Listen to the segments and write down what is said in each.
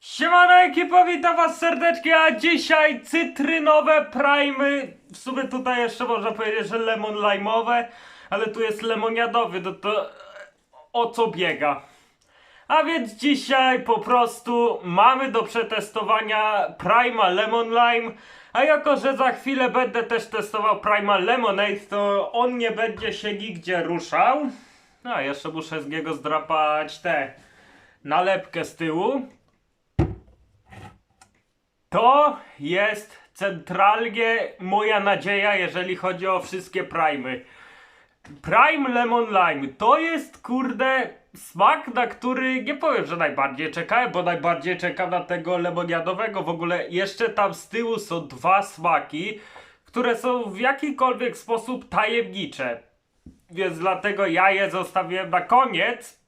Siemano ekipa, witam was serdecznie, a dzisiaj cytrynowe primy, w sumie tutaj jeszcze można powiedzieć, że lemon lime'owe, ale tu jest lemoniadowy, no to o co biega? A więc dzisiaj po prostu mamy do przetestowania Prima Lemon Lime, a jako, że za chwilę będę też testował Prima Lemonade, to on nie będzie się nigdzie ruszał. No, jeszcze muszę z niego zdrapać tę nalepkę z tyłu. To jest centralnie moja nadzieja, jeżeli chodzi o wszystkie Primy. Prime Lemon Lime to jest kurde smak, na który nie powiem, że najbardziej czekałem, bo najbardziej czekam na tego lemoniadowego. W ogóle jeszcze tam z tyłu są dwa smaki, które są w jakikolwiek sposób tajemnicze. Więc dlatego ja je zostawiłem na koniec.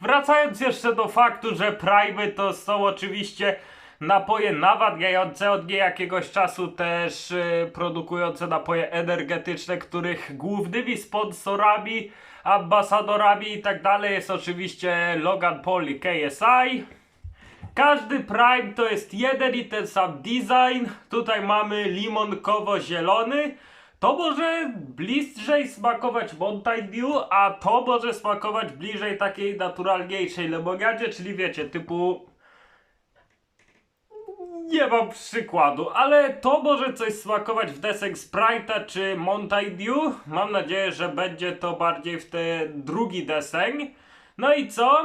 Wracając jeszcze do faktu, że Prime to są oczywiście napoje nawadniające od niejakiegoś czasu też y, produkujące napoje energetyczne, których głównymi sponsorami, ambasadorami i tak dalej jest oczywiście Logan Paul i KSI. Każdy Prime to jest jeden i ten sam design. Tutaj mamy limonkowo-zielony. To może bliżej smakować Mountain Dew, a to może smakować bliżej takiej naturalniejszej lemoniadzie, czyli wiecie, typu nie mam przykładu, ale to może coś smakować w desek Sprite'a czy Mountain Dew. Mam nadzieję, że będzie to bardziej w ten drugi deseń. No i co?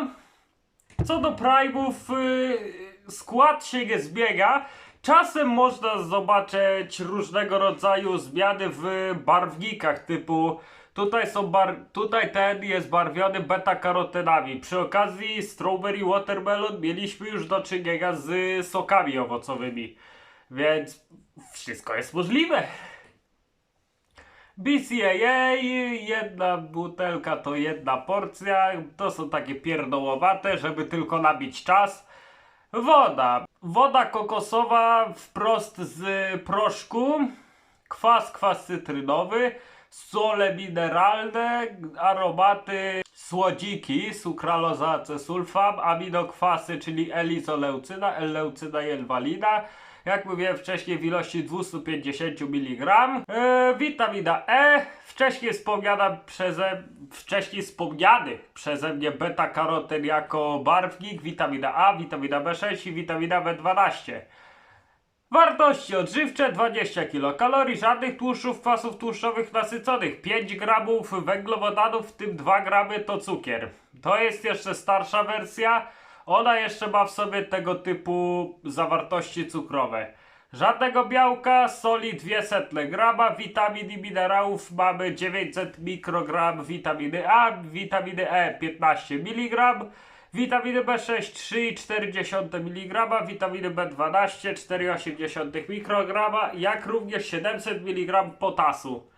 Co do Prime'ów, yy, skład się nie zbiega. Czasem można zobaczyć różnego rodzaju zmiany w barwnikach typu Tutaj są bar... Tutaj ten jest barwiony beta-karotenami. Przy okazji Strawberry Watermelon mieliśmy już do czynienia z sokami owocowymi. Więc wszystko jest możliwe. BCAA, jedna butelka to jedna porcja. To są takie pierdołowate, żeby tylko nabić czas. Woda. Woda kokosowa wprost z proszku. Kwas, kwas cytrynowy. Sole mineralne, aromaty, słodziki, sukraloza, acesulfam, aminokwasy, czyli elizoleucyna, L-leucyna i L-walina. Jak mówiłem wcześniej w ilości 250 mg. E, witamina E, wcześniej wspomniana przeze, wcześniej wspomniany przeze mnie beta-karoten jako barwnik, witamina A, witamina B6 i witamina B12. Wartości odżywcze 20 kilokalorii, żadnych tłuszczów, kwasów tłuszczowych nasyconych, 5 gramów węglowodanów, w tym 2 gramy to cukier. To jest jeszcze starsza wersja, ona jeszcze ma w sobie tego typu zawartości cukrowe. Żadnego białka, soli 200 grama, witamin i minerałów mamy 900 mikrogram witaminy A, witaminy E 15 mg, Witaminy B6 3,4 mg, witaminy B12 4,8 mikrograma, jak również 700 mg potasu.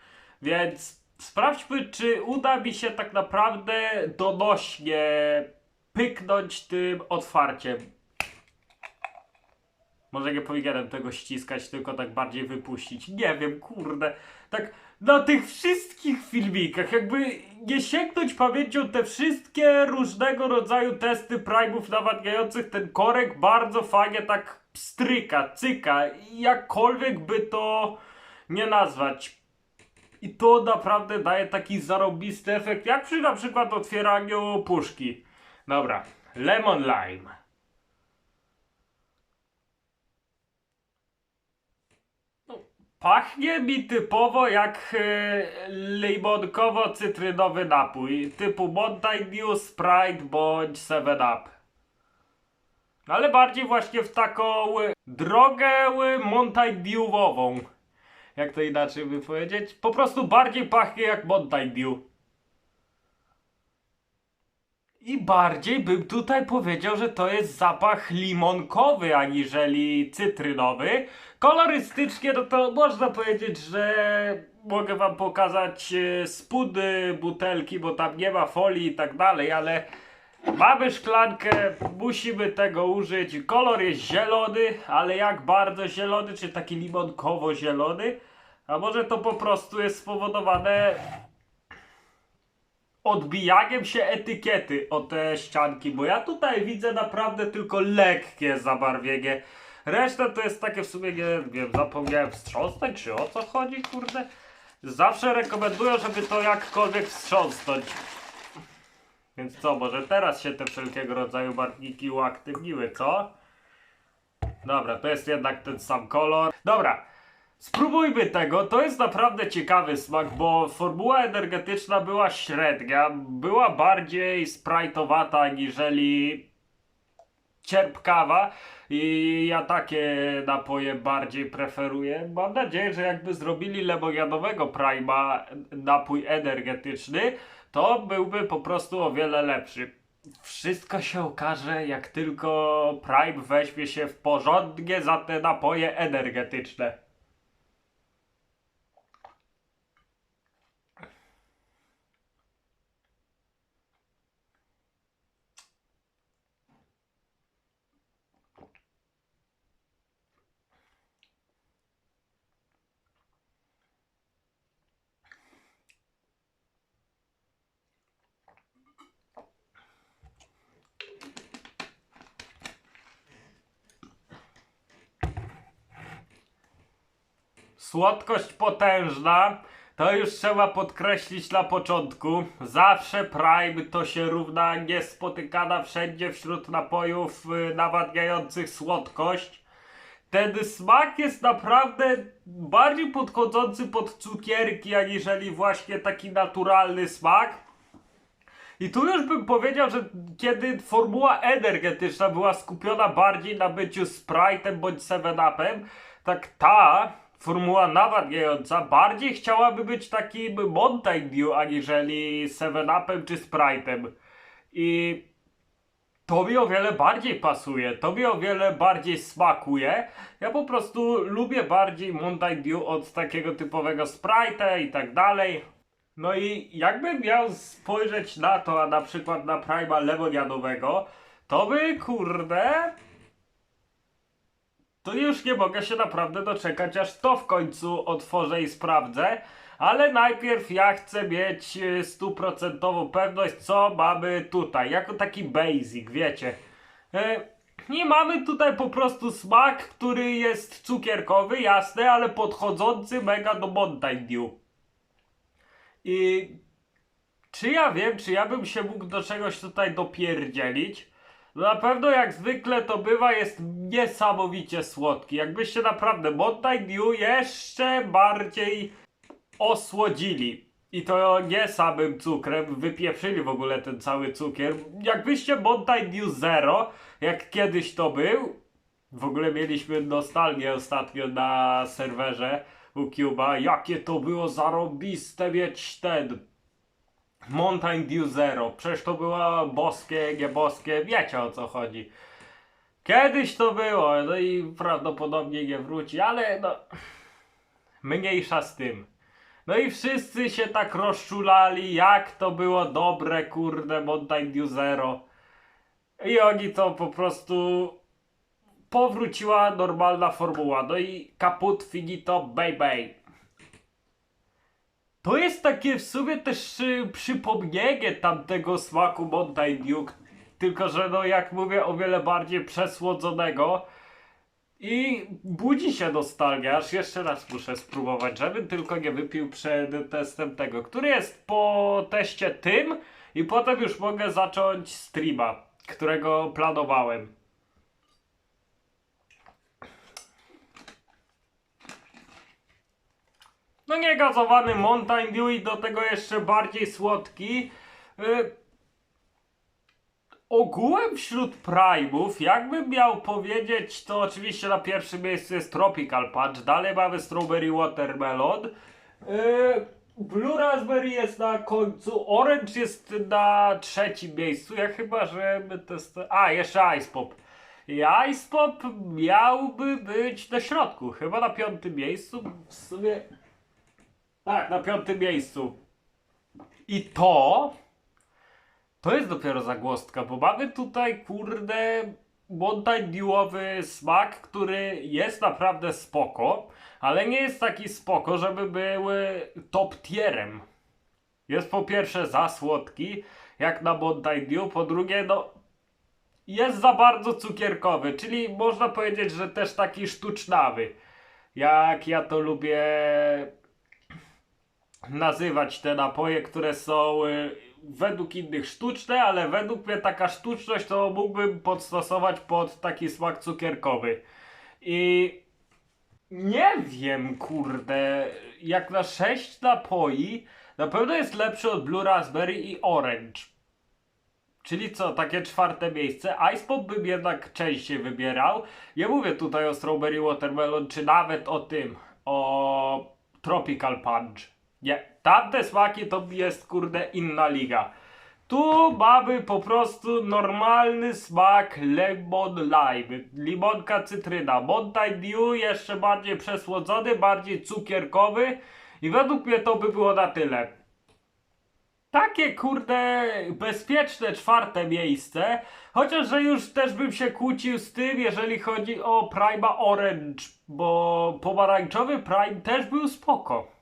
Więc sprawdźmy, czy uda mi się tak naprawdę donośnie pyknąć tym otwarciem. Może nie powinienem tego ściskać, tylko tak bardziej wypuścić. Nie wiem, kurde. Tak na tych wszystkich filmikach, jakby nie sięgnąć pamięcią te wszystkie różnego rodzaju testy prime'ów nawadniających, ten korek bardzo fajnie tak stryka, cyka. Jakkolwiek by to nie nazwać. I to naprawdę daje taki zarobisty efekt, jak przy na przykład otwieraniu puszki. Dobra, lemon lime. Pachnie mi typowo jak e, limonkowo-cytrynowy napój, typu Mountain Dew, Sprite bądź 7up. Ale bardziej właśnie w taką drogę Mountain Dewową. Jak to inaczej by powiedzieć? Po prostu bardziej pachnie jak Mountain Dew. I bardziej bym tutaj powiedział, że to jest zapach limonkowy, aniżeli cytrynowy. Kolorystycznie, no to można powiedzieć, że mogę wam pokazać e, spód butelki, bo tam nie ma folii i tak dalej, ale mamy szklankę, musimy tego użyć. Kolor jest zielony, ale jak bardzo zielony, czy taki limonkowo-zielony? A może to po prostu jest spowodowane odbijaniem się etykiety o te ścianki, bo ja tutaj widzę naprawdę tylko lekkie zabarwienie. Reszta to jest takie w sumie, nie wiem, zapomniałem wstrząsnąć, czy o co chodzi, kurde? Zawsze rekomenduję, żeby to jakkolwiek wstrząsnąć. Więc co, może teraz się te wszelkiego rodzaju barwniki uaktywniły, co? Dobra, to jest jednak ten sam kolor. Dobra, spróbujmy tego. To jest naprawdę ciekawy smak, bo formuła energetyczna była średnia, była bardziej sprite'owata aniżeli cierpkawa i ja takie napoje bardziej preferuję. Mam nadzieję, że jakby zrobili lemoniadowego Prima napój energetyczny, to byłby po prostu o wiele lepszy. Wszystko się okaże, jak tylko Prime weźmie się w porządnie za te napoje energetyczne. Słodkość potężna. To już trzeba podkreślić na początku. Zawsze Prime to się równa niespotykana wszędzie wśród napojów y, nawadniających słodkość. Ten smak jest naprawdę bardziej podchodzący pod cukierki, aniżeli właśnie taki naturalny smak. I tu już bym powiedział, że kiedy formuła energetyczna była skupiona bardziej na byciu Sprite'em bądź 7-Upem, tak ta formuła nawadniająca bardziej chciałaby być takim Mountain Dew aniżeli 7-Upem czy Sprite'em. I to mi o wiele bardziej pasuje, to mi o wiele bardziej smakuje. Ja po prostu lubię bardziej Mountain Dew od takiego typowego Sprite'a i tak dalej. No i jakbym miał spojrzeć na to, a na przykład na Prima lemoniadowego, to by kurde. To już nie mogę się naprawdę doczekać, aż to w końcu otworzę i sprawdzę. Ale najpierw ja chcę mieć e, stuprocentową pewność, co mamy tutaj, jako taki basic, wiecie. E, nie mamy tutaj po prostu smak, który jest cukierkowy, jasne, ale podchodzący mega do Mountain Dew. I czy ja wiem, czy ja bym się mógł do czegoś tutaj dopierdzielić? Na pewno jak zwykle to bywa jest niesamowicie słodki. Jakbyście naprawdę Mountain Dew jeszcze bardziej osłodzili. I to nie samym cukrem, wypieprzyli w ogóle ten cały cukier. Jakbyście Mountain Dew Zero, jak kiedyś to był, w ogóle mieliśmy nostalgię ostatnio na serwerze u Cuba, jakie to było zarobiste mieć ten Mountain Dew Zero. Przecież to było boskie, nie boskie, wiecie o co chodzi. Kiedyś to było, no i prawdopodobnie nie wróci, ale no mniejsza z tym. No i wszyscy się tak rozczulali, jak to było dobre, kurde, Mountain Dew Zero. I oni to po prostu powróciła normalna formuła. No i kaput, finito, baby. To jest takie w sumie też y, przypomnienie tamtego smaku Mountain Dew, tylko że no jak mówię o wiele bardziej przesłodzonego. I budzi się nostalgia, aż jeszcze raz muszę spróbować, żebym tylko nie wypił przed testem tego, który jest po teście tym. I potem już mogę zacząć streama, którego planowałem. No nie gazowany Mountain Dew i do tego jeszcze bardziej słodki. Yy, ogółem wśród Prime'ów, jakbym miał powiedzieć, to oczywiście na pierwszym miejscu jest Tropical Punch, dalej mamy Strawberry Watermelon. Yy, Blue Raspberry jest na końcu, Orange jest na trzecim miejscu, ja chyba, że test... A, jeszcze Ice Pop. Ice Pop miałby być na środku, chyba na piątym miejscu, w sumie... Tak, na piątym miejscu. I to. To jest dopiero zagłostka, bo mamy tutaj, kurde, Mountain smak, który jest naprawdę spoko, ale nie jest taki spoko, żeby był top tierem. Jest po pierwsze za słodki, jak na Mountain po drugie, no jest za bardzo cukierkowy, czyli można powiedzieć, że też taki sztucznawy. Jak ja to lubię nazywać te napoje, które są y, według innych sztuczne, ale według mnie taka sztuczność to mógłbym podstosować pod taki smak cukierkowy. I nie wiem, kurde, jak na 6 napoi, na pewno jest lepszy od Blue Raspberry i Orange. Czyli co, takie czwarte miejsce. Ice Pop bym jednak częściej wybierał. Nie mówię tutaj o Strawberry Watermelon, czy nawet o tym, o Tropical Punch. Nie, tamte smaki to jest kurde inna liga. Tu mamy po prostu normalny smak lemon lime, limonka cytryna, Mountain Dew jeszcze bardziej przesłodzony, bardziej cukierkowy i według mnie to by było na tyle. Takie kurde bezpieczne czwarte miejsce, chociaż że już też bym się kłócił z tym, jeżeli chodzi o Prima Orange, bo pomarańczowy Prime też był spoko.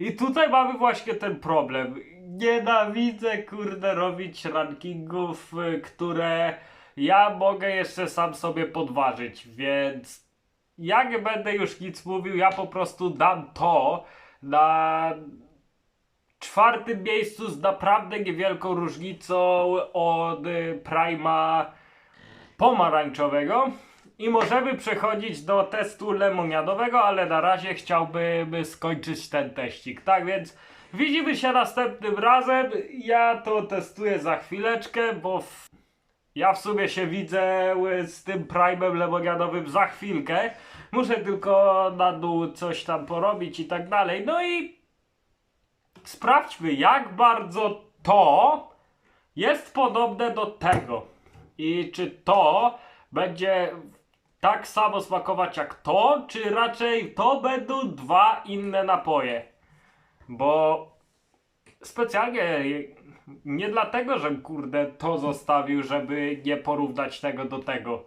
I tutaj mamy właśnie ten problem. Nienawidzę, kurde, robić rankingów, y, które ja mogę jeszcze sam sobie podważyć, więc ja nie będę już nic mówił, ja po prostu dam to na czwartym miejscu z naprawdę niewielką różnicą od y, Prima pomarańczowego. I możemy przechodzić do testu lemoniadowego, ale na razie chciałbym skończyć ten teścik. Tak więc widzimy się następnym razem. Ja to testuję za chwileczkę, bo w... ja w sumie się widzę z tym primem lemoniadowym za chwilkę. Muszę tylko na dół coś tam porobić i tak dalej. No i sprawdźmy, jak bardzo to jest podobne do tego. I czy to będzie tak samo smakować jak to, czy raczej to będą dwa inne napoje. Bo specjalnie nie dlatego, że kurde to zostawił, żeby nie porównać tego do tego.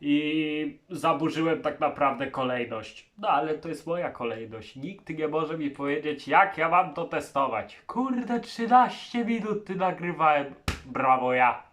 I zaburzyłem tak naprawdę kolejność. No ale to jest moja kolejność. Nikt nie może mi powiedzieć, jak ja mam to testować. Kurde, 13 minut ty nagrywałem. Brawo ja.